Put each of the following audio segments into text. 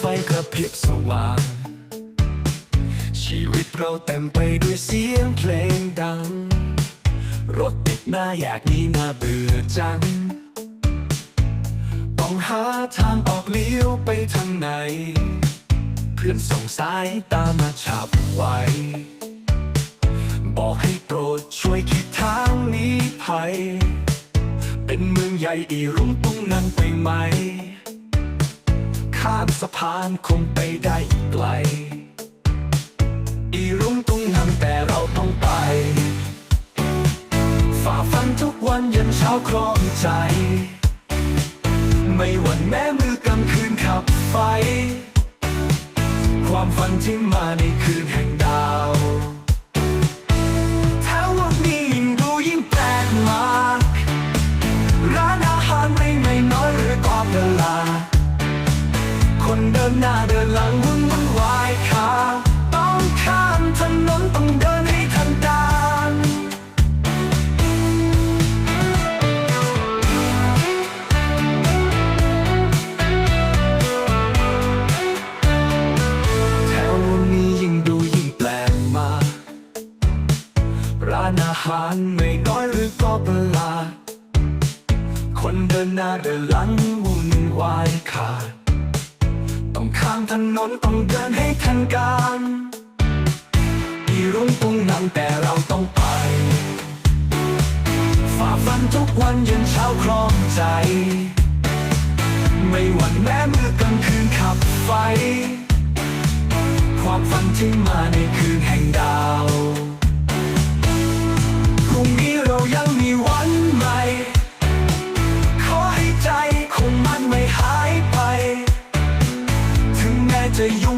ไฟกระพริบสว่าง ชีวิตเราเต็มไปด้วยเสียงเพลงดัง รถติดหน้าอยากนี้น่าเบื่อจัง ต้องหาทางออกเลี้ยวไปทางไหน เพื่อนส่งสายตามาฉับไวบอกให้โปรดช่วยคิดทางหนี้ภัย เป็นเมืองใหญ่อีรุ้งตุ้งนั้นไปไหมามสะพานคงไปได้อีกไกล อีรุ่งตุงนั้นแต่เราต้องไป ฝ่าฟันทุกวันยันเช้าครองใจ ไม่หวั่นแม้มือกำคืนขับไฟ ความฝันที่มาในคืนแห่งานอาหารไม่น้อยหรือก็ประหลาดคนเดินหน้าเดินหลังวุ่นวายขาดต้องข้ามถนนต้องเดินให้ทันการอีรุ่งตุงนังแต่เราต้องไป ฝ่าฟันทุกวันยันเช้าครองใจ ไม่หวั่นแม้มือกลางคืนขับไฟ ความฝันที่มาในคืนแห่งดาว ยังมีวันใหม่ ขอให้ใจคงมันไม่หายไป ถึงแม้จะยุ่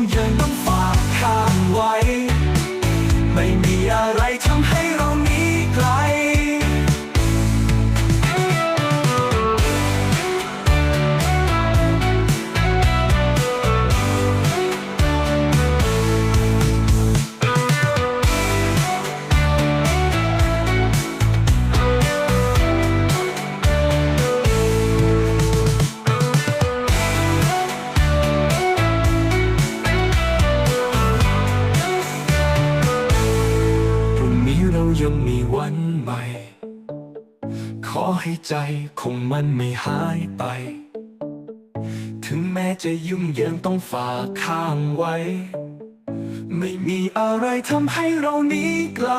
ยังมีวันใหม่ ขอให้ใจคงมันไม่หายไป ถึงแม้จะยุ่งเหยิงต้องฝากข้างไว้ ไม่มีอะไรทำให้เราหนีไกล